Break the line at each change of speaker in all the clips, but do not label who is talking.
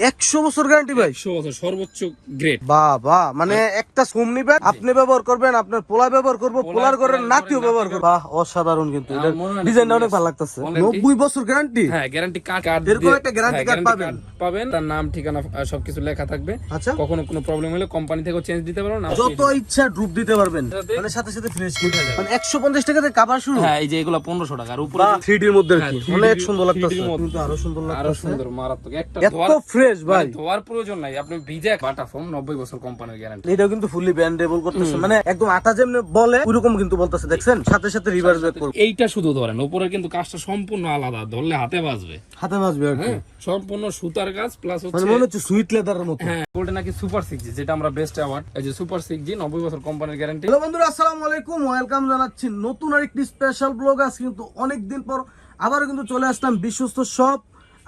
একশো বছর গ্যারান্টি ভাই।
একশো বছর সর্বোচ্চ গ্রেড
বাহ বাহ মানে একটা সোম নিবেন আপনি ব্যবহার করবেন আপনার পোলা ব্যবহার করব পোলার করে নাতিও ব্যবহার করব। বাহ অসাধারণ কিন্তু।
আমার না
ডিজাইনটা অনেক ভালো লাগতেছে। নব্বই বছর গ্যারান্টি
হ্যাঁ গ্যারান্টি কার্ড কার্ড
এরকম একটা guarantee card পাবেন।
পাবেন তার নাম ঠিকানা সবকিছু লেখা থাকবে।
আচ্ছা।
কখনো কোনো প্রবলেম হলে কোম্পানি থেকেও চেঞ্জ দিতে পারবেন
যত ইচ্ছা ড্রুপ দিতে পারবেন।
সাথে-
মানে সাথে সাথে ফ্রেশ মানে একশো পঞ্চাশ টাকাতে কাবার শুরু?
হ্যাঁ এই যে এগুলো পনেরোশো টাকা। আর উপরে
ডির মধ্যে
হ্যাঁ, 3D
অনেক সুন্দর লাগতেছে। কিন্তু আরও সুন্দর আরও
সুন্দর মারাত্মক। একটা
এত
ধোয়ার
ফ্রেশ ভাই।
মানে ধোয়ার প্রয়োজন নাই। আপনি ভিজে বাটা ফোম নব্বই বছর কোম্পানির গ্যারান্টি
এটাও কিন্তু ফুললি ব্যান্ডেবল করতেছে। মানে একদম আটা যেমনি বলে কিন্তু বলতেছে দেখছেন? সাথে সাথে রিভার্স ব্যাক করবে।
এইটা শুধু ধরেন উপরে কিন্তু কাজটা সম্পূর্ণ আলাদা ধরলে হাতে বাজবে।
হাতে বাজবে
হ্যাঁ সম্পূর্ণ সুতার কাজ প্লাস হচ্ছে
মনে হচ্ছে সুইট লেদারের মতো।
হ্যাঁ গোল্ডে নাকি সুপার যেটা আমরা বেস্ট অ্যাওয়ার্ড এই যে সুপার সিক্স জি নব্বই বছর কোম্পানির গ্যারান্টি
হ্যালো বন্ধুরা আসসালামু আলাইকুম। ওয়েলকাম জানাচ্ছি নতুন আরেকটি স্পেশাল ব্লগ আজ কিন্তু অনেক দিন পর আবারও কিন্তু চলে আসলাম বিশ্বস্ত সব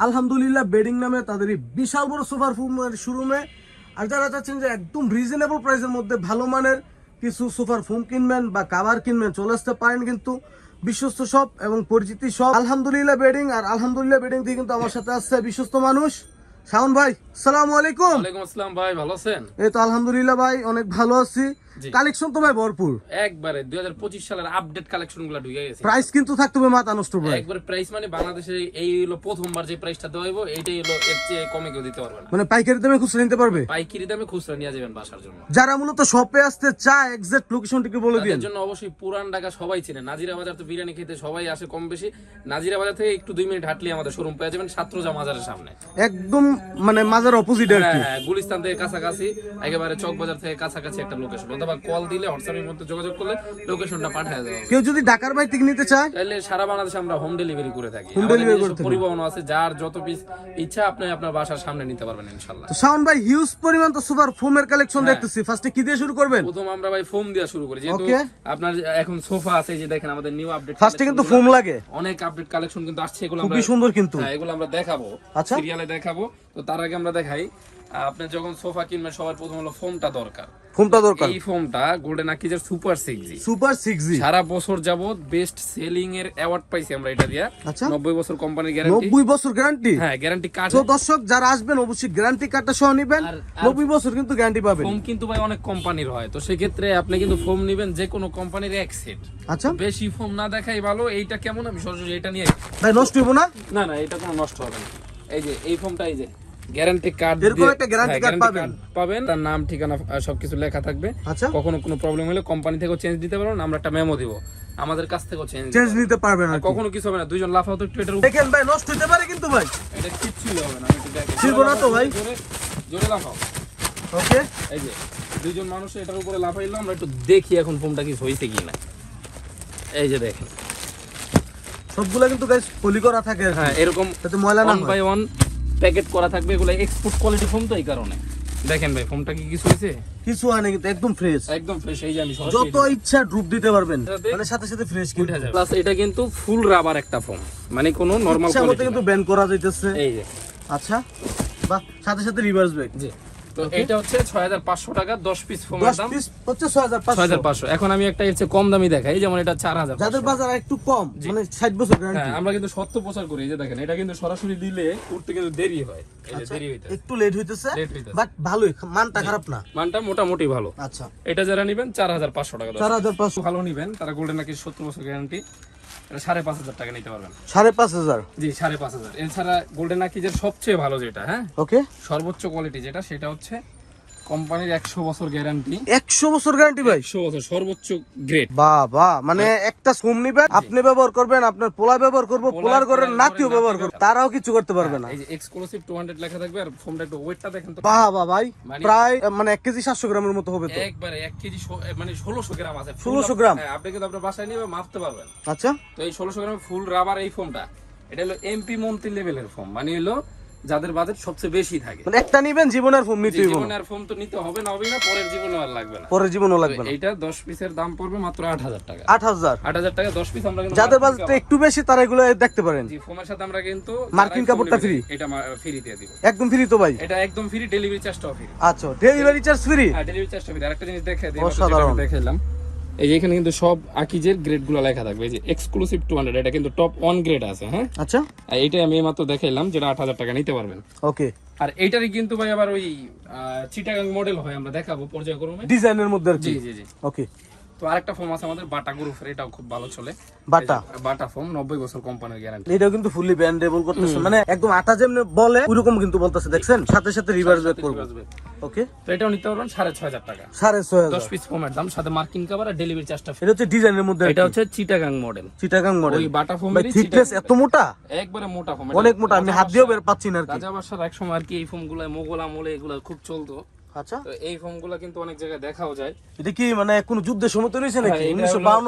আলহামদুলিল্লাহ, বেডিং নামে তাদের এই বিশাল বড় সুপার ফুমের শোরুমে। আর যারা চাচ্ছেন যে একদম রিজনেবল প্রাইসের মধ্যে ভালো মানের কিছু সোফার ফুম কিনবেন বা কাভার কিনবেন, চলে আসতে পারেন কিন্তু বিশ্বস্ত সব এবং পরিচিতি সব। আলহামদুলিল্লাহ, বেডিং আর আলহামদুলিল্লাহ, বেডিং থেকে কিন্তু আমার সাথে আসছে বিশ্বস্ত মানুষ। শাওন ভাই সালামু আলাইকুম।
ওয়ালাইকুম আসসালাম ভাই ভালো আছেন?
এই তো আলহামদুলিল্লাহ ভাই অনেক ভালো আছি। কালেকশন তো ভাই ভরপুর।
একবারে দুই হাজার পঁচিশ সালের আপডেট কালেকশন ঢুকে গেছে।
প্রাইস কিন্তু থাকতে হবে মাথা নষ্ট ভাই
একবারে প্রাইস মানে বাংলাদেশে এই হলো প্রথমবার যে প্রাইসটা দেওয়া হইব এইটাই হলো এর চেয়ে কমে কেউ দিতে পারবে না।
মানে পাইকারি দামে খুচরা নিতে পারবে?
পাইকারি দামে খুচরা নিয়ে যাবেন বাসার জন্য।
যারা মূলত শপে আসতে চায় এক্সাক্ট লোকেশনটিকে বলে দিন।
জন্য অবশ্যই পুরান ঢাকা সবাই চিনে। নাজিরা বাজার তো বিরিয়ানি খেতে সবাই আসে কম বেশি। নাজিরা বাজার থেকে একটু দুই মিনিট হাঁটলে আমাদের শোরুম পেয়ে যাবেন ছাত্রজা মাজারের সামনে।
একদম মানে মাজার অপোজিট আর
হ্যাঁ
কি।
হ্যাঁ গুলিস্তান থেকে কাছাকাছি একেবারে চক বাজার থেকে কাছাকাছি একটা লোকেশন অথবা কল দিলে হোয়াটসঅ্যাপের মধ্যে যোগাযোগ করলে লোকেশনটা পাঠিয়ে দেওয়া
কেউ যদি ঢাকার বাই থেকে নিতে চায়?
তাহলে সারা বাংলাদেশে আমরা হোম ডেলিভারি করে থাকি।
Home
আমাদের
delivery
নিজস্ব
করে থাকেন।
পরিবহন আছে যার যত পিস ইচ্ছা আপনি আপনার বাসার সামনে নিতে পারবেন ইনশাল্লাহ
তো শাওন ভাই হিউজ পরিমাণ তো সুপার ফোমের কালেকশন
হ্যাঁ।
দেখতেছি। ফার্স্টে কি দিয়ে শুরু করবেন?
প্রথম আমরা ভাই ফোম দিয়ে শুরু করি। যেহেতু আপনার এখন সোফা আছে যে দেখেন আমাদের নিউ আপডেট
ফার্স্টে কিন্তু ফোম লাগে।
অনেক আপডেট কালেকশন কিন্তু আসছে এগুলো আমরা
খুবই সুন্দর কিন্তু।
হ্যাঁ এগুলো আমরা দেখাবো।
আচ্ছা।
সিরিয়ালে দেখাবো। তো তার আগে আমরা দেখাই আপনি যখন সোফা কিনবেন সবার প্রথম হলো ফোমটা দরকার।
ফোমটা দরকার।
এই ফোমটা golden আকিজের super six G
super six G
সারা বছর যাবত বেস্ট সেলিং এর অ্যাওয়ার্ড পাইছি আমরা এটা দিয়া।
আচ্ছা।
নব্বই বছর কোম্পানির গ্যারান্টি
নব্বই বছর গ্যারান্টি
হ্যাঁ গ্যারান্টি কার্ড
তো দর্শক যারা আসবেন অবশ্যই গ্যারান্টি কার্ডটা সহ নিবেন।
আর- আর-
বছর কিন্তু গ্যারান্টি পাবেন।
ফোম কিন্তু ভাই অনেক কোম্পানির হয়। তো সেক্ষেত্রে আপনি কিন্তু ফোম নেবেন যে কোনো কোম্পানির এক সেট
আচ্ছা।
বেশি ফোম না দেখাই ভালো। এইটা কেমন আমি সরাসরি এটা নিয়ে
ভাই নষ্ট হইব না?
না না এটা কোনো নষ্ট হবে না। এই যে এই ফোমটা এই যে। গ্যারান্টি কার্ড
এরকম একটা guarantee card পাবেন।
পাবেন। তার নাম ঠিকানা সবকিছু লেখা থাকবে।
আচ্ছা।
কখনো কোনো প্রবলেম হলে কোম্পানি থেকেও চেঞ্জ দিতে পারবেন। আমরা একটা মেমো দিব। আমাদের কাছ থেকেও চেঞ্জ
চেঞ্জ নিতে পারবেন আর
কখনো কিছু হবে না। দুইজন লাফাও তো উপর।
দেখেন ভাই নষ্ট হইতে পারে কিন্তু ভাই।
এটা কিচ্ছুই হবে না। একটু।
ছিল না তো ভাই?
জোরে লাফাও।
ওকে
এই যে দুইজন মানুষ এটার উপরে লাফাইলো আমরা একটু দেখি এখন ফোনটা কি হয়েছে কি না। এই যে দেখেন।
সবগুলা কিন্তু গাইস পলি করা থাকে
হ্যাঁ এরকম
ময়লা না
বাই ওয়ান প্যাকেট করা থাকবে এগুলো এক্সপোর্ট কোয়ালিটি ফোন তো এই কারণে। দেখেন ভাই ফোনটা কি কিছু হয়েছে?
কিছু হয় না কিন্তু একদম ফ্রেশ
একদম ফ্রেশ এই জানি
যত ইচ্ছা ড্রুপ দিতে পারবেন
সাথে-
মানে সাথে সাথে ফ্রেশ কিনতে। যাবে।
প্লাস এটা কিন্তু ফুল রাবার একটা ফোন মানে কোনো নরমাল কোয়ালিটি
কিন্তু ব্যান করা যাইতেছে।
এই যে।
আচ্ছা বাহ সাথে সাথে রিভার্স ব্যাক
জি। তো এটা হচ্ছে টাকা পিস
পিস
এখন আমি একটা এর চেয়ে কম দামি দেখাই যেমন এটা চার হাজার
যাদের বাজার একটু কম মানে ষাট বছর গ্যারান্টি
হ্যাঁ আমরা কিন্তু সত্য প্রচার করি এই যে দেখেন এটা কিন্তু সরাসরি দিলে উঠতে কিন্তু দেরি হয়। এই যে দেরি হইতে
একটু লেট হইতেছে বাট ভালোই মানটা খারাপ না।
মানটা মোটামুটি ভালো।
আচ্ছা।
এটা যারা নিবেন চার হাজার পাঁচশো টাকা
চার হাজার পাঁচশো।
ভালো নিবেন তারা গোল্ডেন নাকি সত্তর বছর গ্যারান্টি সাড়ে পাঁচ হাজার টাকা নিতে পারবেন।
সাড়ে পাঁচ হাজার?
জি সাড়ে পাঁচ হাজার। এছাড়া গোল্ডেন সবচেয়ে ভালো যেটা হ্যাঁ?
ওকে।
সর্বোচ্চ কোয়ালিটি যেটা সেটা হচ্ছে কোম্পানির একশো বছর গ্যারান্টি
একশো বছর গ্যারান্টি ভাই?
বছর সর্বোচ্চ গ্রেড
বাহ মানে একটা সোম নিবেন আপনি ব্যবহার করবেন আপনার পোলা ব্যবহার করব পোলার করে নাতিও ব্যবহার করবে তারাও কিছু করতে পারবে না।
এই যে এক্সক্লুসিভ টু হান্ড্রেড লেখা থাকবে আর ফোনটা একটু ওয়েটটা দেখেন তো।
বাহ বাহ ভাই
মানে-
প্রায় মানে এক কেজি সাতশো গ্রামের মতো হবে তো।
একবারে এক কেজি মানে ষোলোশো গ্রাম আছে
1600 গ্রাম?
হ্যাঁ আপনি কিন্তু আপনার বাসায় নিয়ে মাপতে পারবেন।
আচ্ছা।
তো এই ষোলোশো গ্রাম ফুল রাবার এই ফোমটা এটা হলো এমপি মন্ত্রী লেভেলের ফোম মানে হলো যাদের বাজেট সবচেয়ে বেশি থাকে।
মানে একটা নিবেন জীবনের ফোন নিতে হইব না
জীবনে আর ফোম তো নিতে হবে না হবে না পরের জীবনে আর লাগবে না।
পরের জীবনও লাগবে না।
এইটা দশ পিসের দাম পড়বে মাত্র আট হাজার টাকা।
আট হাজার।
আট হাজার টাকা দশ পিস আমরা কিন্তু
যাদের বাজেটটা একটু বেশি তারা এগুলো দেখতে পারেন।
জি ফোমের সাথে আমরা কিন্তু
মার্কিন
যারাই
কাপড়টা free?
এটা ফ্রি দিয়ে দিব।
একদম ফ্রি তো ভাই।
এটা একদম ফ্রি ডেলিভারি চার্জটাও ফ্রি
আচ্ছা ডেলিভারি চার্জ ফ্রি
হ্যাঁ ডেলিভারি চার্জটা ফ্রি আরেকটা জিনিস দেখে দিই
অসাধারণ।
এই যে এখানে কিন্তু সব আকিজের গ্রেডগুলো লেখা থাকবে। এই যে এক্সক্লুসিভ টু হান্ড্রেড এটা কিন্তু টপ ওয়ান গ্রেড আছে হ্যাঁ?
আচ্ছা।
আর এইটাই আমি মাত্র দেখাইলাম যেটা আট হাজার টাকা নিতে পারবেন।
ওকে।
আর এইটারই কিন্তু ভাই আবার ওই চিটাগাং মডেল হয় আমরা দেখাবো পর্যায়ক্রমে।
ডিজাইনের মধ্যে
জি জি জি।
ওকে।
তো আরেকটা ফোম আছে আমাদের বাটা গ্রুপের এটাও খুব ভালো চলে।
বাটা?
বাটা ফোম নব্বই বছর কোম্পানির গ্যারান্টি
এটাও কিন্তু ফুলি ব্যান্ডেবল করতেছে। মানে একদম আটা যেমনি বলে ওইরকম কিন্তু বলতেছে দেখছেন? সাথে সাথে রিভার্স ব্যাক করব। ওকে
তো এটাও নিতে পারবেন সাড়ে ছয় হাজার টাকা।
সাড়ে ছয় হাজার।
দশ পিস ফোমের দাম সাথে মার্কিং কাভার আর ডেলিভারি চার্জটা
এটা হচ্ছে ডিজাইনের মধ্যে
এটা হচ্ছে চিটাগাং মডেল
চিটাগাং মডেল
ওই বাটা
ভাই
ফোমের
থিকনেস এত মোটা?
একবারে মোটা ফোম
অনেক মোটা আমি হাত দিয়েও বের পাচ্ছি না আর কি।
রাজা এক সময় আর কি এই ফোমগুলা মোগল আমলে এগুলো খুব চলতো।
আচ্ছা।
তো এই কিন্তু অনেক জায়গায় দেখাও যায়।
এটা কি মানে কোন যুদ্ধের সময় তৈরি হয়েছে নাকি?
হ্যাঁ,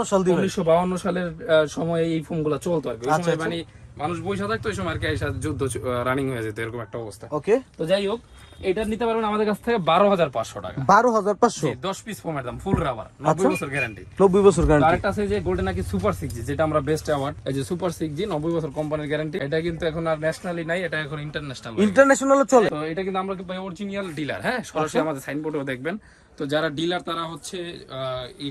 সাল দিবে
1952 সালের সময় এই চলতো আর কি। ওই
আচ্ছা,
সময়
আচ্ছা।
মানে মানুষ বসে থাকতো ওই সময় আর কি যুদ্ধ রানিং হয়ে যেত এরকম একটা অবস্থা।
ওকে
তো যাই হোক এটা নিতে পারবেন আমাদের কাছ থেকে বারো হাজার পাঁচশো টাকা।
বারো হাজার পাঁচশো?
দশ পিস ফোমের দাম ফুল রাবার নব্বই বছর গ্যারান্টি
নব্বই বছর গ্যারান্টি
আরেকটা আছে যে গোল্ডেন নাকি সুপার সিক্স জি যেটা আমরা বেস্ট অ্যাওয়ার্ড এই যে সুপার সিক্স জি নব্বই বছর কোম্পানির গ্যারান্টি এটা কিন্তু এখন আর ন্যাশনালি নাই এটা এখন ইন্টারন্যাশনাল
ইন্টারন্যাশনাল চলে।
তো এটা কিন্তু আমরা অরিজিনাল ডিলার হ্যাঁ? সরাসরি আমাদের সাইনবোর্ডেও দেখবেন। তো যারা ডিলার তারা হচ্ছে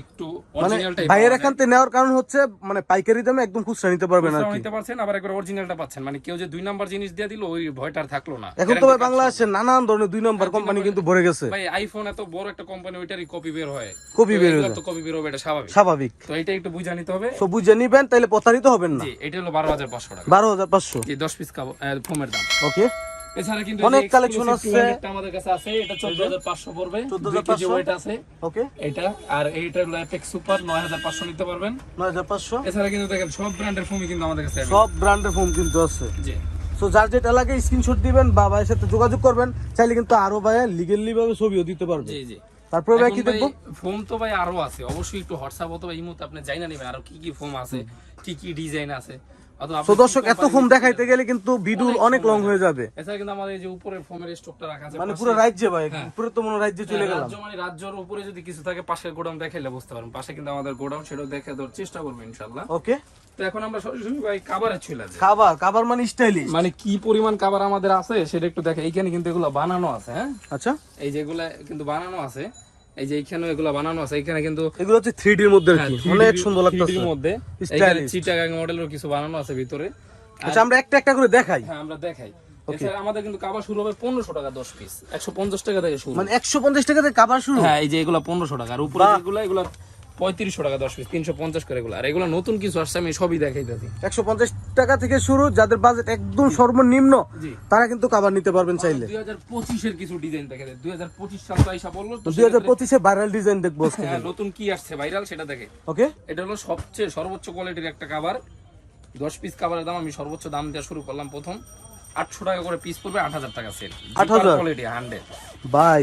একটু
মানে ভাইয়ের এখান থেকে নেওয়ার কারণ হচ্ছে মানে পাইকারি দামে একদম খুচরা নিতে পারবেন আর কি।
নিতে পারছেন আবার একবার অরিজিনালটা পাচ্ছেন। মানে কেউ যে দুই নাম্বার জিনিস দিয়ে দিল ওই ভয়টা থাকল না।
এখন তো ভাই বাংলাদেশে নানান ধরনের দুই নম্বর কোম্পানি কিন্তু ভরে গেছে।
ভাই আইফোন এত বড় একটা কোম্পানি ওইটারই কপি বের হয়। তো
বের হয়ে
তো কপি বের হবে এটা স্বাভাবিক।
স্বাভাবিক।
তো এটা একটু বুঝে নিতে হবে।
সব বুঝে নিবেন তাহলে প্রতারিত হবেন না।
জি এটা হলো বারো হাজার পাঁচশো টাকা।
বারো হাজার পাঁচশো।
জি দশ পিস কাপ ফোমের দাম।
ওকে
এছাড়া কিন্তু
অনেক
exclusive
আছে।
200 টা আমাদের কাছে আছে এটা চোদ্দ হাজার পাঁচশো পড়বে।
14,500
দুই ওয়েট আছে
ওকে।
এটা আর এইটা হলো এপেক্স সুপার নয় হাজার পাঁচশো নিতে পারবেন।
নয় হাজার পাঁচশো।
এছাড়া কিন্তু দেখেন সব ব্র্যান্ডের ফোমই কিন্তু আমাদের কাছে
সব ব্র্যান্ডের ফোন কিন্তু আছে।
জি।
সো যার যেটা লাগে স্ক্রিনশট দিবেন বা ভাইয়ের সাথে যোগাযোগ করবেন চাইলে কিন্তু আরও ভাই লিগেলি ভাবে ছবিও দিতে পারবে।
জি জি।
তারপরে ভাই কি দেখব?
ফোম তো ভাই আরও আছে। অবশ্যই একটু হোয়াটসঅ্যাপ অথবা ইমোতে আপনি যাই না নেবেন আরও কি কি ফোম আছে কি কি ডিজাইন আছে।
দর্শক এত
নিতে
দেখাইতে গেলে কিন্তু
অনেক
লং হয়ে যাবে।
এছাড়া কিন্তু আমাদের এই যে উপরে ফোমের স্টকটা রাখা আছে
মানে পুরো রাজ্যে ভাই
হ্যাঁ।
পুরো তো মনে রাজ্যে চলে গেলাম।
রাজ্য মানে রাজ্যের উপরে যদি কিছু থাকে পাশের গোডাউন দেখাইলে বুঝতে পারবেন। পাশে কিন্তু আমাদের গোডাউন সেটাও দেখে দেওয়ার চেষ্টা করব ইনশাল্লাহ
ওকে
তো এখন আমরা সরাসরি ভাই চলে যাই
মানে স্টাইলিশ
মানে কি পরিমাণ কাবার আমাদের আছে সেটা একটু দেখে। এইখানে কিন্তু এগুলো বানানো আছে হ্যাঁ?
আচ্ছা।
এই যেগুলা কিন্তু বানানো আছে এই যে এইখানে এগুলো বানানো আছে এখানে কিন্তু
এগুলো হচ্ছে থ্রি ডির মধ্যে আর
হ্যাঁ,
কি অনেক সুন্দর লাগতেছে।
মধ্যে। চিটাগাং মডেলের কিছু বানানো আছে ভিতরে।
আচ্ছা আমরা একটা একটা করে দেখাই।
হ্যাঁ আমরা দেখাই। আমাদের কিন্তু কাবার শুরু হবে পনেরোশো টাকা দশ পিস একশো পঞ্চাশ টাকা থেকে শুরু।
মানে একশো পঞ্চাশ টাকা থেকে কাবার শুরু?
হ্যাঁ এই যে এগুলো পনেরোশো টাকা। আর উপরে এগুলো এগুলো পঁয়ত্রিশশো টাকা দশ পিস তিনশো পঞ্চাশ করে এগুলো। আর এগুলো নতুন কিছু আসছে আমি সবই দেখাই দিচ্ছি
একশো পঞ্চাশ টাকা থেকে শুরু যাদের বাজেট একদম সর্বনিম্ন তারা কিন্তু খাবার নিতে পারবেন চাইলে।
দুই হাজার পঁচিশের কিছু ডিজাইন দেখে দুই হাজার পঁচিশ সাল তো আইসা বলল
দুই হাজার পঁচিশে ভাইরাল ডিজাইন দেখব
হ্যাঁ, নতুন কি আসছে ভাইরাল সেটা দেখে।
ওকে
এটা হলো সবচেয়ে সর্বোচ্চ কোয়ালিটির একটা কাবার দশ পিস কাবারের দাম আমি সর্বোচ্চ দাম দেওয়া শুরু করলাম প্রথম। আটশো টাকা করে পিস পড়বে আট হাজার টাকা সেল
8,000?
কোয়ালিটি হান্ড্রেড
ভাই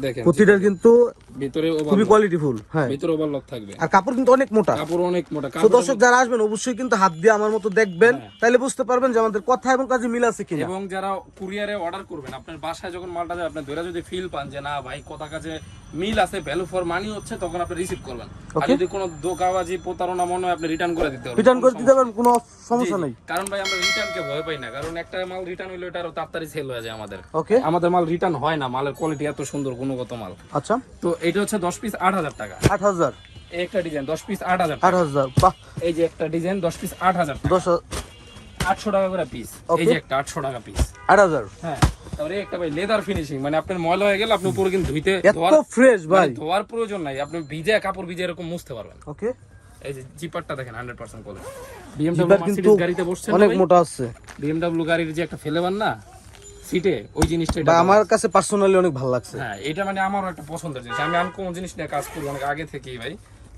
দেখেন
প্রতিটার কিন্তু
ভিতরে
খুবই
overlock-
কোয়ালিটিফুল হ্যাঁ।
ভিতরে ওভারলক থাকবে।
আর কাপড় কিন্তু অনেক মোটা।
কাপড় অনেক মোটা।
তো দর্শক যারা আসবেন অবশ্যই কিন্তু হাত দিয়ে আমার মতো দেখবেন। তাহলে বুঝতে পারবেন যে আমাদের কথা এবং কাজে মিল আছে কিনা।
এবং যারা কুরিয়ারে অর্ডার করবেন আপনার বাসায় যখন মালটা যায় আপনি ধরে যদি ফিল পান যে না ভাই কথা কাজে মিল আছে ভ্যালু ফর মানি হচ্ছে তখন আপনি রিসিভ করবেন। আর যদি কোনো দোকাবাজি প্রতারণা মনে হয় আপনি রিটার্ন করে দিতে পারবেন।
রিটার্ন করে দিতে পারবেন কোনো সমস্যা নেই।
কারণ ভাই আমরা রিটার্নকে ভয় পাই না। কারণ একটা মাল রিটার্ন হইলে এটা আরও তাড়াতাড়ি সেল হয়ে যায় আমাদের।
ওকে
আমাদের মাল রিটার্ন হয় না মালের কোয়ালিটি এত সুন্দর গুণগত মাল।
আচ্ছা।
তো এটা হচ্ছে দশ পিস আট হাজার টাকা।
আট হাজার।
এই একটা ডিজাইন দশ পিস আট হাজার
আট হাজার বাহ।
এই যে একটা ডিজাইন দশ পিস আট হাজার
দশ হাজার।
আটশো টাকা করে পিস এই যে একটা আটশো টাকা পিস
আট হাজার।
হ্যাঁ। তারপরে এই একটা ভাই লেদার ফিনিশিং মানে আপনার ময়লা হয়ে গেলে আপনি উপরে কিন্তু ধুইতে
এত ফ্রেশ ভাই
মানে ধোয়ার প্রয়োজন নাই। আপনি ভিজে কাপড় ভিজে এরকম মুছতে পারবেন।
ওকে
এই যে জিপারটা দেখেন hundred percent quality
zipper
Mercedes গাড়িতে বসছেন
অনেক মোটা আছে।
বিএমডব্লিউ গাড়ির যে একটা না সিটে ওই জিনিসটা
বা আমার কাছে পার্সোনালি অনেক ভালো লাগছে।
হ্যাঁ এটা মানে আমারও একটা পছন্দের জিনিস। আমি আনকমন জিনিস নিয়ে কাজ করি অনেক আগে থেকেই ভাই।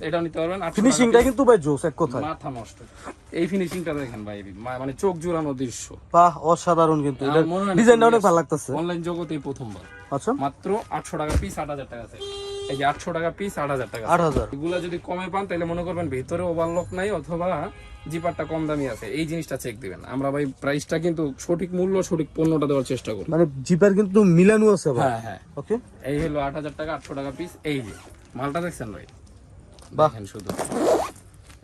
এটাও নিতে পারবেন। টাকা
ফিনিশিংটা কিন্তু ভাই জোস এক কথায়।
মাথা নষ্ট। এই ফিনিশিংটা দেখেন ভাই মানে চোখ জুড়ানো দৃশ্য।
বাহ অসাধারণ কিন্তু।
হয়
ডিজাইনটা অনেক ভালো লাগতেছে।
অনলাইন জগতেই প্রথমবার।
আচ্ছা।
মাত্র আটশো টাকা পিস আট হাজার টাকা আছে এই যে আটশো টাকা পিস আট হাজার টাকা
আট হাজার।
এগুলা যদি কমে পান তাহলে মনে করবেন ভিতরে ওভারলক নাই অথবা জিপারটা কম দামি আছে। এই জিনিসটা চেক দিবেন। আমরা ভাই প্রাইসটা কিন্তু সঠিক মূল্য সঠিক পণ্যটা দেওয়ার চেষ্টা করি।
মানে জিপার কিন্তু মিলানো আছে ভাই
হ্যাঁ হ্যাঁ।
ওকে
এই হলো আট হাজার টাকা আটশো টাকা পিস এই যে মালটা দেখছেন ভাই। দেখেন শুধু।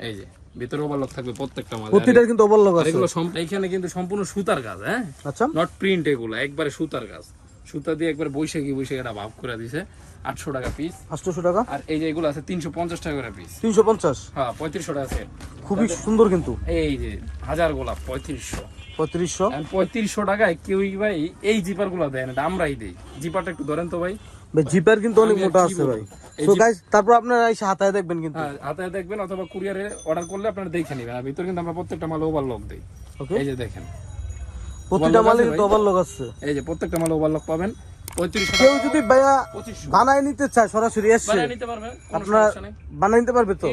এই যে ভিতরে ওভারলক থাকবে প্রত্যেকটা মাল
কিন্তু ওভারলক আছে।
এগুলো এইখানে কিন্তু সম্পূর্ণ সুতার কাজ হ্যাঁ?
আচ্ছা।
নট প্রিন্ট এগুলো একবারে সুতার কাজ। সুতা দিয়ে একবার বৈশাখী বৈশাখী এটা ভাব করে দিছে আটশো টাকা পিস
আটশোশো টাকা?
আর এই যে এগুলো আছে তিনশো পঞ্চাশ টাকা করে পিস
তিনশো পঞ্চাশ?
হ্যাঁ পঁয়ত্রিশশো টাকা সেট
খুবই সুন্দর কিন্তু।
এই যে হাজার গোলাপ পঁয়ত্রিশশো।
পঁয়ত্রিশশো?
পঁয়ত্রিশশো টাকায় কেউই ভাই এই জিপারগুলো দেয় না আমরাই দিই জিপারটা একটু ধরেন তো ভাই।
ভাই জিপার কিন্তু অনেক মোটা আছে ভাই।
বলব? এই
তো গাইস তারপর আপনারা এসে হাতায় দেখবেন কিন্তু।
হ্যাঁ দেখবেন অথবা কুরিয়ারে অর্ডার করলে আপনারা দেখে নেবেন। আর ভিতরে কিন্তু আমরা প্রত্যেকটা মাল ওভারলক দিই।
ওকে
এই যে দেখেন।
প্রতিটা মালে
আছে
কিন্তু আছে।
এই যে প্রত্যেকটা মাল ওভারলক পাবেন।
কেউ যদি ভাইয়া বানায় নিতে চায় সরাসরি
পারবে
আপনারা বানায় নিতে পারবে তো?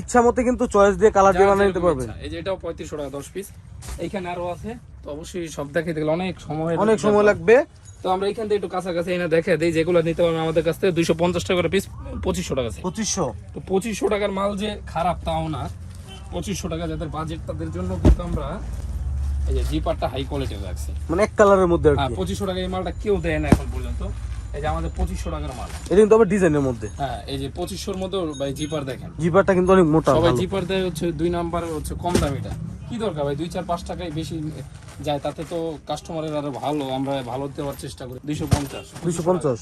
ইচ্ছা মতো কিন্তু চয়েস দিয়ে কালার দিয়ে বানায় নিতে পারবেন।
এই যে এটাও পঁয়ত্রিশশো টাকা দশ পিস এইখানে আরও আছে। তো অবশ্যই সব দেখাইতে গেলে অনেক সময়
অনেক সময় লাগবে।
তো আমরা এখান থেকে একটু কাছাকাছি এনে দেখে দিই যেগুলো নিতে পারবেন আমাদের কাছ থেকে। দুইশো পঞ্চাশ টাকা করে পিস পঁচিশশো টাকা
পঁচিশশো?
তো পঁচিশশো টাকার মাল যে খারাপ তাও না। পঁচিশশো টাকা যাদের বাজেট তাদের জন্য কিন্তু আমরা এই যে জিপারটা হাই কোয়ালিটি রাখছি।
মানে এক কালারের মধ্যে
হ্যাঁ পঁচিশশো টাকা এই মালটা কেউ দেয় না এখন পর্যন্ত। এই যে আমাদের পঁচিশশো টাকার মাল।
এটা কিন্তু আবার ডিজাইনের মধ্যে।
হ্যাঁ এই যে পঁচিশশোর মধ্যে ভাই জিপার দেখেন।
জিপারটা কিন্তু অনেক মোটা
সবাই জিপার দেয় হচ্ছে দুই নাম্বার হচ্ছে কম দামিটা। কি দরকার ভাই? দুই চার পাঁচ টাকায় বেশি যায় তাতে তো কাস্টমারের আরও ভালো আমরা ভালো দেওয়ার চেষ্টা করি। দুইশো পঞ্চাশ।
দুইশো পঞ্চাশ।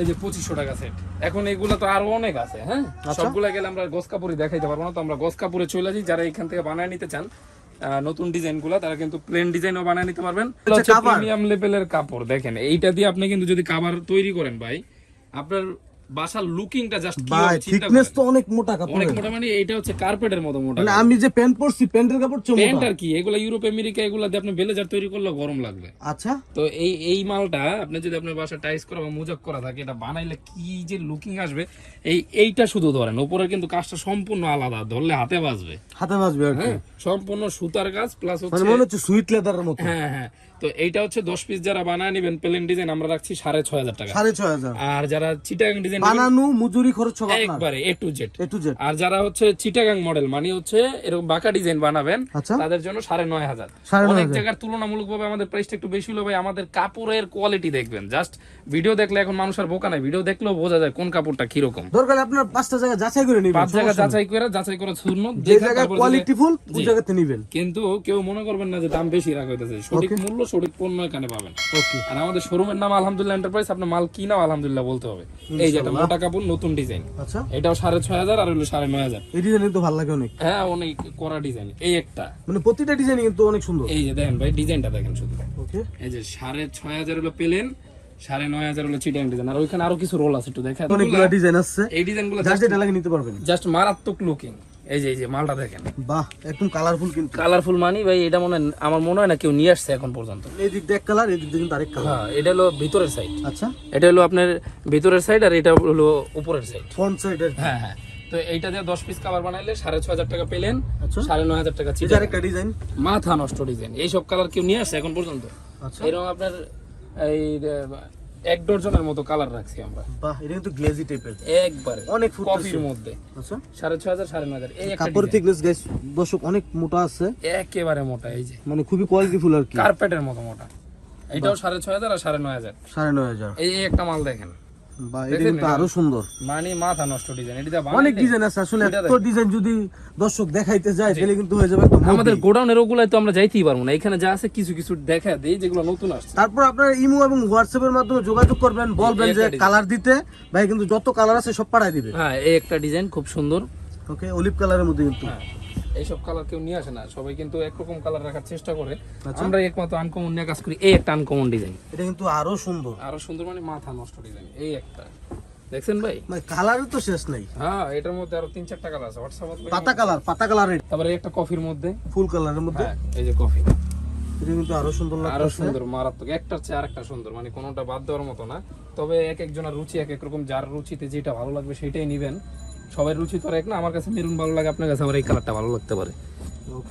এই যে পঁচিশশো টাকা সেট এখন এগুলো তো আরও অনেক আছে হ্যাঁ?
আচ্ছা।
সবগুলা গেলে আমরা গস কাপড়ে দেখাইতে পারব না তো আমরা গস কাপড়ে চলে যাই যারা এখান থেকে বানায় নিতে চান নতুন ডিজাইনগুলা তারা কিন্তু প্লেন ডিজাইনও বানায় নিতে পারবেন। প্রিমিয়াম লেভেলের কাপড় দেখেন। এইটা দিয়ে আপনি কিন্তু যদি কাভার তৈরি করেন ভাই আপনার বাসার লুকিংটা জাস্ট
ভাই থিকনেস তো অনেক মোটা কাপড়
অনেক মোটা মানে এটা হচ্ছে কার্পেটের মতো মোটা
মানে আমি যে প্যান্ট পরছি প্যান্টের কাপড়
প্যান্ট আর কি এগুলা ইউরোপ আমেরিকা এগুলা দিয়ে আপনি বেলেজার তৈরি করলে গরম লাগবে।
আচ্ছা।
তো এই এই মালটা আপনি যদি আপনার বাসা টাইস করা বা মুজাক করা থাকে এটা বানাইলে কি যে লুকিং আসবে এই এইটা শুধু ধরেন উপরের কিন্তু কাজটা সম্পূর্ণ আলাদা ধরলে হাতে বাজবে।
হাতে বাজবে
হ্যাঁ সম্পূর্ণ সুতার কাজ প্লাস হচ্ছে
মনে হচ্ছে সুইট লেদারের মতো।
হ্যাঁ হ্যাঁ তো এইটা হচ্ছে দশ পিস যারা বানায় নেবেন প্লেন ডিজাইন আমরা রাখছি সাড়ে ছয় হাজার টাকা।
সাড়ে ছয় হাজার।
আর যারা চিটাগাং ডিজাইন
বানানো মজুরি খরচ সব আপনার?
একবারে A to Z
A to Z
আর যারা হচ্ছে চিটাগাং মডেল মানে হচ্ছে এরকম বাঁকা ডিজাইন বানাবেন
আচ্ছা।
তাদের জন্য সাড়ে নয় হাজার।
সাড়ে নয়
অনেক জায়গার আমাদের প্রাইসটা একটু বেশি হলো ভাই আমাদের কাপড়ের কোয়ালিটি দেখবেন। জাস্ট ভিডিও দেখলে এখন মানুষ আর বোকা নাই। ভিডিও দেখলেও বোঝা যায় কোন কাপড়টা
দরকার আপনার পাঁচটা জায়গা যাচাই করে নিবেন
পাঁচ জায়গা যাচাই করে যাচাই করে শূন্য
যে জায়গায় কোয়ালিটি ফুল ওই জায়গাতে নিবেন।
কিন্তু কেউ মনে করবেন না যে দাম বেশি রাখা হইতেছে। সঠিক মূল্য সঠিক পণ্য এখানে পাবেন। আর আমাদের শোরুমের নাম আলহামদুলিল্লাহ এন্টারপ্রাইজ আপনার মাল কিনাও আলহামদুলিল্লাহ বলতে হবে। এই যে একটা মোটা কাপড় নতুন ডিজাইন।
আচ্ছা।
এটাও সাড়ে ছয় হাজার আর হলো সাড়ে নয় হাজার।
এই ডিজাইন তো ভালো লাগে অনেক।
হ্যাঁ অনেক করা ডিজাইন। এই একটা।
মানে প্রতিটা ডিজাইন কিন্তু অনেক সুন্দর।
এই যে দেখেন ভাই ডিজাইনটা দেখেন শুধু।
ওকে।
এই যে সাড়ে ছয় হাজার হলো পেলেন সাড়ে নয় হাজার হলো চিটাং ডিজাইন। আর ওইখানে আরও কিছু রোল আছে একটু দেখা
অনেকগুলো ডিজাইন আছে।
এই
লাগে নিতে পারবেন।
জাস্ট মারাত্মক লুকিং এই যে এই যে মালটা দেখেন।
বাহ একদম কালারফুল কিন্তু।
কালারফুল মানি ভাই এটা মনে আমার মনে হয় না কেউ নিয়ে আসছে এখন পর্যন্ত।
এই দিক এক কালার এই দিক কিন্তু আরেক কালার
হ্যাঁ এটা হলো ভিতরের সাইড
আচ্ছা।
এটা হলো আপনার ভিতরের সাইড আর এটা হলো উপরের সাইড
ফ্রন্ট সাইডের
হ্যাঁ হ্যাঁ। তো এইটা দিয়ে দশ পিস কাভার বানাইলে সাড়ে ছয় হাজার টাকা পেলেন
আচ্ছা।
সাড়ে নয় হাজার টাকা
এই যে
চিটাং
আরেকটা ডিজাইন
মাথা নষ্ট ডিজাইন এইসব কালার কেউ নিয়ে আসছে এখন পর্যন্ত।
আচ্ছা।
এরকম আপনার এই এক ডজনের মতো কালার রাখছি আমরা।
বাহ এটা কিন্তু গ্লেজি টাইপের
একবারে
অনেক
কফির মধ্যে।
আচ্ছা।
সাড়ে ছয় হাজার সাড়ে নয় হাজার এই
কাপড়
design।
থিকনেস গাইস দর্শক অনেক মোটা আছে।
একেবারে মোটা এই যে।
মানে খুবই কোয়ালিটিফুল আর কি।
কার্পেটের মতো মোটা। এটাও সাড়ে ছয় হাজার আর সাড়ে নয় হাজার।
সাড়ে নয় হাজার।
এই একটা মাল দেখেন।
বা এটা কিন্তু আরও সুন্দর।
মানে মাথা নষ্ট ডিজাইন এটা
অনেক ডিজাইন আছে আসলে এত ডিজাইন যদি দর্শক দেখাইতে যায় তাহলে কিন্তু হয়ে যাবে
আমাদের গোডাউনের ওগুলাই তো আমরা যাইতেই পারব না। এখানে যা আছে কিছু কিছু দেখা দেই যেগুলো নতুন আসছে।
তারপর আপনারা ইমো এবং হোয়াটসঅ্যাপের মাধ্যমে যোগাযোগ করবেন বলবেন যে কালার দিতে। ভাই কিন্তু যত কালার আছে সব পাঠাই দিবে।
হ্যাঁ এই একটা ডিজাইন খুব সুন্দর।
ওকে অলিভ কালারের মধ্যে কিন্তু।
হ্যাঁ। এইসব কালার কেউ নিয়ে আসে না। সবাই কিন্তু একরকম কালার রাখার চেষ্টা করে।
আচ্ছা।
আমরা একমাত্র আনকমন নিয়ে কাজ করি। এই একটা আনকমন ডিজাইন
এটা কিন্তু আরও সুন্দর।
আরও সুন্দর মানে মাথা নষ্ট ডিজাইন এই একটা। দেখছেন ভাই?
মানে কালারের তো শেষ নাই।
হ্যাঁ এটার মধ্যে আরও তিন চারটা কালার আছে। হোয়াটসঅ্যাপ
পাতা কালার পাতা কালারের
তারপরে একটা কফির মধ্যে।
ফুল কালারের মধ্যে।
হ্যাঁ এই যে কফি
এটা কিন্তু আরও সুন্দর আরও
সুন্দর মারাত্মক। একটার চেয়ে আরেকটা সুন্দর। মানে কোনোটা বাদ দেওয়ার মতো না। তবে এক একজনের রুচি এক এক রকম। যার রুচিতে যেটা ভালো লাগবে সেটাই নিবেন। সবাই রুচি তো এক না আমার কাছে মেরুন ভালো লাগে আপনার কাছে আবার এই কালারটা ভালো লাগতে পারে।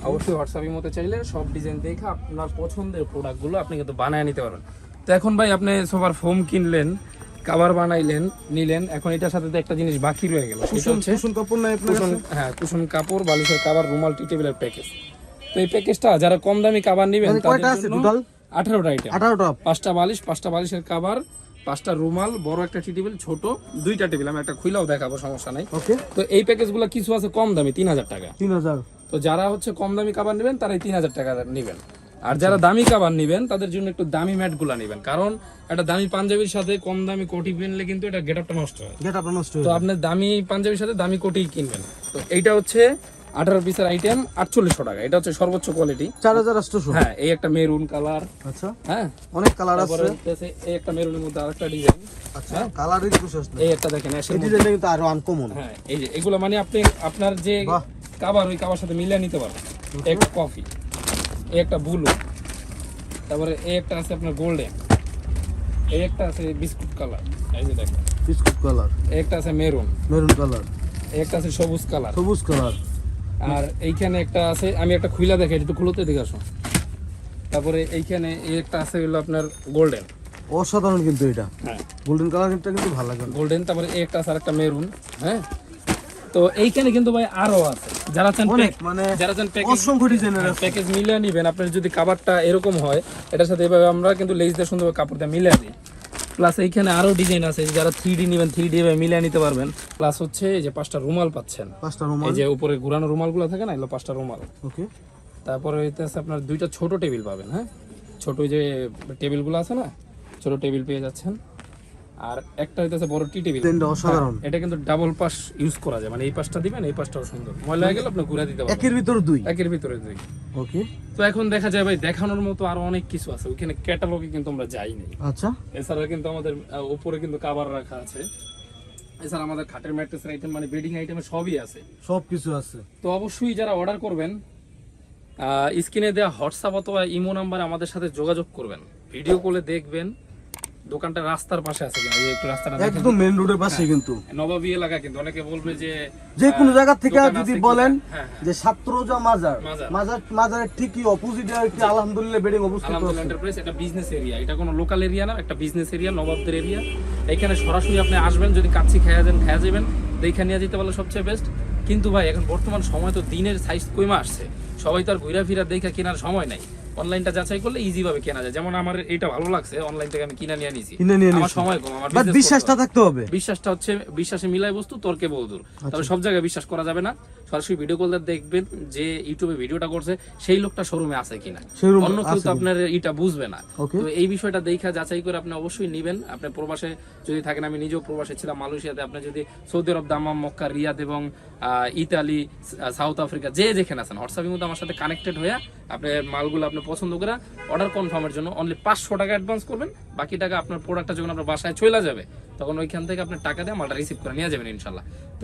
অবশ্যই হোয়াটসঅ্যাপের মতো চাইলে সব ডিজাইন দেখে আপনার পছন্দের প্রোডাক্টগুলো আপনি কিন্তু বানায় নিতে পারবেন তো এখন ভাই আপনি সোফার ফোম কিনলেন কাবার বানাইলেন নিলেন এখন এটার সাথে তো একটা জিনিস বাকি রয়ে গেল
কুশন কাপড় আপনার
কুশন হ্যাঁ কুশন কাপড় বালিশের কাভার রুমাল টি টেবিলের প্যাকেজ তো এই প্যাকেজটা যারা কম দামি কাভার নেবেন
মানে
তাদের জন্য আঠারোটা আইটেম
আঠারোটা।
পাঁচটা বালিশ পাঁচটা বালিশের কাভার পাঁচটা রুমাল বড় একটা টি টেবিল ছোট দুইটা টেবিল। আমি একটা খুইলাও দেখাবো সমস্যা নাই।
ওকে।
তো এই প্যাকেজগুলো কিছু আছে কম দামি তিন হাজার টাকা।
তিন হাজার।
তো যারা হচ্ছে কম দামি কাবার নেবেন তারা তিন হাজার টাকা নেবেন। আর যারা দামি কাবার নেবেন তাদের জন্য একটু দামি ম্যাটগুলা নেবেন। কারণ একটা দামি পাঞ্জাবির সাথে কম দামি কোটি কিনলে কিন্তু এটা গেট আপটা নষ্ট হয়।
গেট আপনার নষ্ট
তো আপনি দামি পাঞ্জাবির সাথে দামি কোটি কিনবেন। তো এইটা হচ্ছে আঠারো পিসের আইটেম আটচল্লিশশো টাকা। এটা হচ্ছে সর্বোচ্চ কোয়ালিটি
চার হাজার আটশোশো।
হ্যাঁ এই একটা মেরুন কালার
আচ্ছা।
হ্যাঁ।
অনেক কালার আছে
এই একটা মেরুনের মধ্যে আরেকটা ডিজাইন
আচ্ছা বিশেষ না
এই একটা দেখেন
এই ডিজাইনটা কিন্তু আরও আনকমন
হ্যাঁ এই যে এগুলো মানে আপনি আপনার যে। কাবার ওই কাবার সাথে মিলিয়ে নিতে পারবেন। এই একটা কফি এই একটা ব্লু তারপরে এই একটা আছে আপনার গোল্ডেন এই একটা আছে বিস্কুট কালার এই যে দেখেন।
বিস্কুট কালার
এই একটা আছে মেরুন
মেরুন কালার
এই একটা আছে সবুজ কালার
সবুজ কালার
আর এইখানে একটা আছে আমি একটা খুইলা দেখাই একটু খুলোতে দেখে আসো। তারপরে এইখানে এই একটা আছে হলো আপনার গোল্ডেন
অসাধারণ কিন্তু এটা।
হ্যাঁ।
গোল্ডেন কালারটা কিন্তু ভালো লাগে।
গোল্ডেন তারপরে এই একটা আছে আর একটা মেরুন হ্যাঁ? তো এইখানে কিন্তু ভাই আরও আছে। যারা চান
মানে
যারা চান প্যাকেজ
অসংখ্য ডিজাইনের
প্যাকেজ মিলিয়ে নিবেন আপনার যদি কাবারটা এরকম হয় এটার সাথে এভাবে আমরা কিন্তু লেজ দিয়ে সুন্দরভাবে কাপড়টা মিলিয়ে দিই প্লাস এইখানে আরও ডিজাইন আছে যারা থ্রি ডি নেবেন থ্রি ডি মিলিয়ে নিতে পারবেন। প্লাস হচ্ছে এই যে পাঁচটা রুমাল পাচ্ছেন।
পাঁচটা
এই যে উপরে ঘুরানো রুমালগুলো থাকে না এগুলো পাঁচটা রুমাল।
ওকে
তারপরে আছে আপনার দুইটা ছোট টেবিল পাবেন হ্যাঁ? ছোট ওই যে টেবিলগুলো আছে না ছোট টেবিল পেয়ে যাচ্ছেন। আর একটা হইতেছে বড় টি টেবিল।
অসাধারণ।
এটা কিন্তু ডাবল পাশ ইউজ করা যায়। মানে এই পাশটা দিবেন এই পাশটাও সুন্দর। ময়লা হয়ে গেলে আপনি ঘুরে দিতে পারবেন।
একের ভিতর দুই।
একের ভিতরে দুই।
ওকে।
তো এখন দেখা যায় ভাই দেখানোর মতো আরও অনেক কিছু আছে। ওইখানে ক্যাটালগে কিন্তু আমরা যাইনি
আচ্ছা।
এছাড়া কিন্তু আমাদের উপরে কিন্তু কাবার রাখা আছে। এছাড়া আমাদের খাটের ম্যাট্রেসের আইটেম মানে বেডিং আইটেমে সবই আছে।
সব কিছু আছে।
তো অবশ্যই যারা অর্ডার করবেন স্ক্রিনে দেওয়া হোয়াটসঅ্যাপ অথবা ইমো নাম্বারে আমাদের সাথে যোগাযোগ করবেন। ভিডিও কলে দেখবেন। দোকানটা রাস্তার পাশে আছে কিনা একটু রাস্তাটা
একদম মেন রোডের পাশে কিন্তু।
নবাবী এলাকা কিন্তু অনেকে বলবে যে
যে কোনো জায়গা থেকে যদি বলেন?
হ্যাঁ হ্যাঁ।
যে ছাত্রজা মাজার
মাজার।
মাজার মাজারের ঠিকই অপোজিটে একটি আলহামদুলিল্লাহ বেডিং অবস্থিত
আলহামদুলিল্লাহ
আছে
এন্টারপ্রাইজ এটা বিজনেস এরিয়া এটা কোনো লোকাল এরিয়া না একটা বিজনেস এরিয়া নবাবদের এরিয়া এখানে সরাসরি আপনি আসবেন যদি কাচ্চি খেয়া যান খেয়া যাবেন দেখে নিয়ে যেতে পারলে সবচেয়ে বেস্ট কিন্তু ভাই এখন বর্তমান সময় তো দিনের সাইজ কইমা আসছে। সবাই তো আর ঘুরা ফিরা দেখে কেনার সময় নাই। অনলাইনটা যাচাই করলে ইজি ভাবে কেনা যায়। যেমন আমার এটা ভালো লাগছে অনলাইন থেকে আমি কিনা নিয়ে নিয়েছি
কিনা নিয়ে
আমার সময় কম আমার
বিশ্বাসটা থাকতে হবে।
বিশ্বাসটা হচ্ছে বিশ্বাসে মিলাই বস্তু তর্কে বহুদূর
আচ্ছা।
তবে সব জায়গায় বিশ্বাস করা যাবে না। সরাসরি ভিডিও কল দেখবেন যে ইউটিউবে ভিডিওটা করছে সেই লোকটা শোরুমে আছে কিনা। অন্য কেউ তো আপনার এটা বুঝবে না। তো এই বিষয়টা দেখা যাচাই করে আপনি অবশ্যই নিবেন। আপনি প্রবাসে যদি থাকেন আমি নিজেও প্রবাসে ছিলাম মালয়েশিয়াতে আপনি যদি Saudi Arab Dammam Mecca Riyadh এবং ইতালি সাউথ আফ্রিকা যে যেখানে আছেন হোয়াটসঅ্যাপের মধ্যে আমার সাথে কানেক্টেড হয়ে আপনি মালগুলো আপনি পছন্দ করে অর্ডার কনফার্মের জন্য অনলি পাঁচশো টাকা অ্যাডভান্স করবেন। বাকি টাকা আপনার প্রোডাক্টটা যখন আপনার বাসায় চলে যাবে তখন ওইখান থেকে আপনার টাকা দিয়ে মালটা রিসিভ করে নিয়ে যাবেন ইনশাল্লাহ।